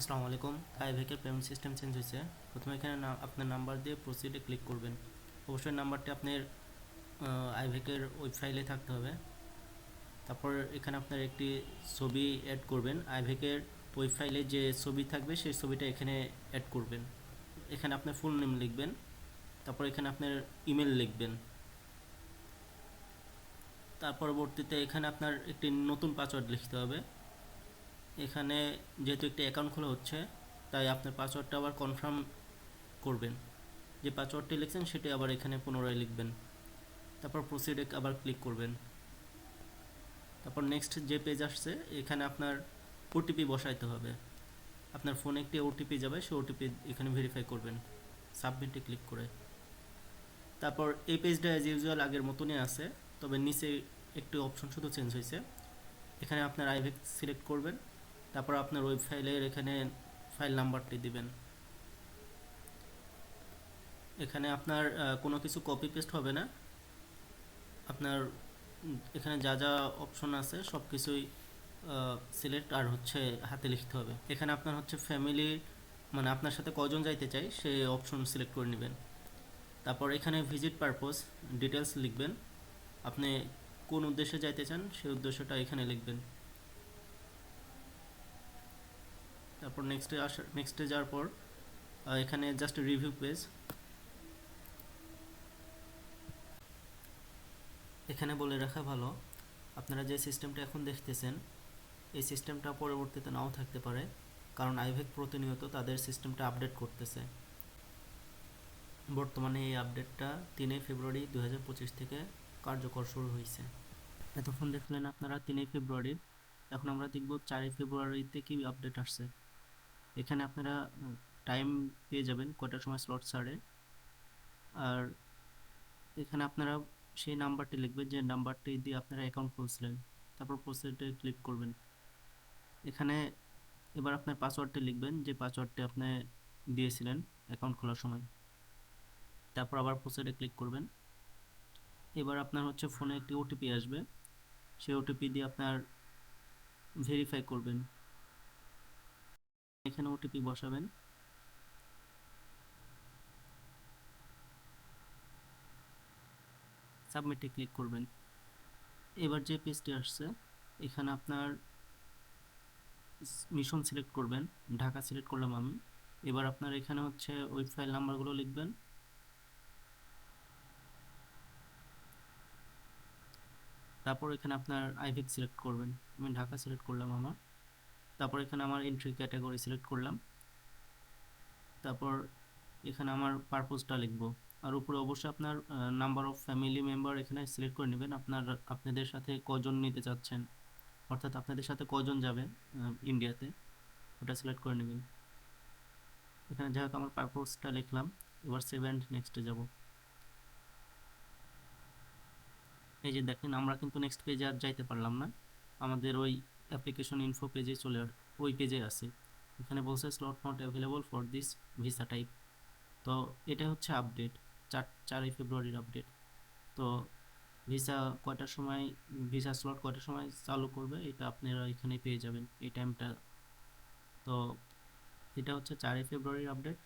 আসসালামু আলাইকুম। আইভেকের payment system change হয়েছে। প্রথমে এখানে আপনার নাম্বার দিয়ে প্রসিডে ক্লিক করবেন। অবশ্যই নাম্বারটি আপনার আইভেকের ফাইলে থাকতে হবে। তারপর এখানে আপনার একটি ছবি অ্যাড করবেন। আইভেকের ফাইলে যে ছবি থাকবে, সেই ছবিটা এখানে অ্যাড করবেন। এখানে আপনার ফুল নেম লিখবেন। তারপর এখানে আপনার ইমেল লিখবেন। তার পরবর্তীতে এখানে আপনার একটি নতুন পাসওয়ার্ড লিখতে হবে। এখানে যেহেতু একটি অ্যাকাউন্ট খোলা হচ্ছে, তাই আপনার পাসওয়ার্ডটা আবার কনফার্ম করবেন। যে পাসওয়ার্ডটি লিখছেন, সেটি আবার এখানে পুনরায় লিখবেন। তারপর প্রসিডে আবার ক্লিক করবেন। তারপর নেক্সট যে পেজ আসছে, এখানে আপনার ওটিপি বসাইতে হবে। আপনার ফোনে একটি ওটিপি যাবে সেই ওটিপি এখানে ভেরিফাই করবেন। সাবমিটে ক্লিক করে। তারপর এই পেজটা অ্যাজ ইউজুয়াল আগের মতনই আছে, তবে নিচে একটি অপশন শুধু চেঞ্জ হয়েছে। এখানে আপনার আইভেক সিলেক্ট করবেন। তারপর আপনার ওয়েব ফাইলের এখানে ফাইল নাম্বারটি দিবেন। এখানে আপনার কোনো কিছু কপি পেস্ট হবে না। আপনার এখানে যা যা অপশন আছে সব কিছুই সিলেক্ট আর হচ্ছে হাতে লিখতে হবে। এখানে আপনার হচ্ছে ফ্যামিলি মানে আপনার সাথে কজন যাইতে চাই সে অপশন সিলেক্ট করে নেবেন। তারপর এখানে ভিজিট পারপোজ ডিটেলস লিখবেন। আপনি কোন উদ্দেশ্যে যাইতে চান, সেই উদ্দেশ্যটা এখানে লিখবেন। তারপর নেক্সটে আসার নেক্সটে যাওয়ার পর এখানে জাস্ট রিভিউ পেজ এখানে বলে রাখা ভালো, আপনারা যে সিস্টেমটা এখন দেখতেছেন, এই সিস্টেমটা পরবর্তীতে নাও থাকতে পারে, কারণ আইভেক প্রতিনিয়ত তাদের সিস্টেমটা আপডেট করতেছে। বর্তমানে এই আপডেটটা তিনই ফেব্রুয়ারি দু হাজার পঁচিশ থেকে কার্যকর শুরু হয়েছে এতক্ষণ দেখলেন আপনারা তিনই ফেব্রুয়ারির, এখন আমরা দেখব চারই ফেব্রুয়ারিতে কি আপডেট আসছে। এখানে আপনারা টাইম পেয়ে যাবেন কয়টার সময় স্লট ছাড়ে। আর এখানে আপনারা সেই নাম্বারটি লিখবেন, যে নাম্বারটি দিয়ে আপনারা অ্যাকাউন্ট খুলছিলেন। তারপর প্রসেসে ক্লিক করবেন। এখানে এবার আপনার পাসওয়ার্ডটি লিখবেন, যে পাসওয়ার্ডটি আপনি দিয়েছিলেন অ্যাকাউন্ট খোলার সময়। তারপর আবার প্রসেসে ক্লিক করবেন। এবার আপনার হচ্ছে ফোনে একটি ওটিপি আসবে। সেই ওটিপি দিয়ে আপনার ভেরিফাই করবেন। এখানে ওটিপি বসাবেন। সাবমিটে ক্লিক করবেন। এবার যে পেজটি আসছে, এখানে আপনার মিশন সিলেক্ট করবেন, ঢাকা সিলেক্ট করলাম আমি। এবার আপনার এখানে হচ্ছে ওই ফাইল নাম্বারগুলো লিখবেন। তারপর এখানে আপনার আইভিক সিলেক্ট করবেন। আমি ঢাকা সিলেক্ট করলাম আমার। তারপর এখানে আমার এন্ট্রি ক্যাটাগরি সিলেক্ট করলাম। তারপর এখানে আমার পারপোজটা লিখব। আর উপরে অবশ্যই আপনার নাম্বার অফ ফ্যামিলি মেম্বার এখানে সিলেক্ট করে নেবেন। আপনার, আপনাদের সাথে কজন নিতে চাচ্ছেন, অর্থাৎ আপনাদের সাথে কজন যাবে ইন্ডিয়াতে ওটা সিলেক্ট করে নেবেন। এখানে যাই আমার পারপোজটা লিখলাম। এবার সেভ অ্যান্ড নেক্সটে যাব। এই যে দেখেন, আমরা কিন্তু নেক্সট পেজে আর যাইতে পারলাম না। আমাদের ওই অ্যাপ্লিকেশন ইনফো পেজে চলে ওই পেজে আছে। এখানে বলছে slot not available for this visa type তো এটা হচ্ছে আপডেট চার, চারই ফেব্রুয়ারির আপডেট তো ভিসা কয়টার সময় ভিসা স্লট কয়টার সময় চালু করবে, এটা আপনারা এখানে পেয়ে যাবেন, এই টাইমটা তো এটা হচ্ছে চারই ফেব্রুয়ারির আপডেট